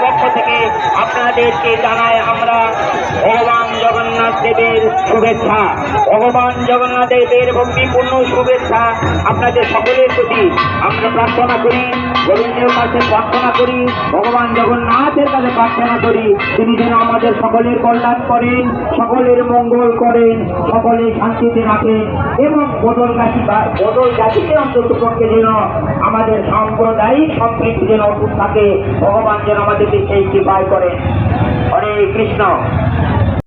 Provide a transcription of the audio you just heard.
পক্ষ থেকে আপনাদেরকে জানায় আমরা ভগবান শুভেচ্ছা। ভগবান জগন্নাথ দেবের ভক্তিপূর্ণ শুভেচ্ছা আপনাদের সকলের প্রতি। আমরা প্রার্থনা করি, গোবিন্দের কাছে প্রার্থনা করি, ভগবান জগন্নাথের কাছে প্রার্থনা করি। তিনি যেন আমাদের সকলের কল্যাণ করেন, সকলের মঙ্গল করেন, সকলে শান্তিতে রাখেন এবং বদল জাতি বদল জাতিকে অন্তত পক্ষে যেন আমাদের সাম্প্রদায়িক সম্প্রীতি যেন অটুট থাকে, ভগবান যেন আমাদেরকে সেই কৃপায় করেন। হরে কৃষ্ণ।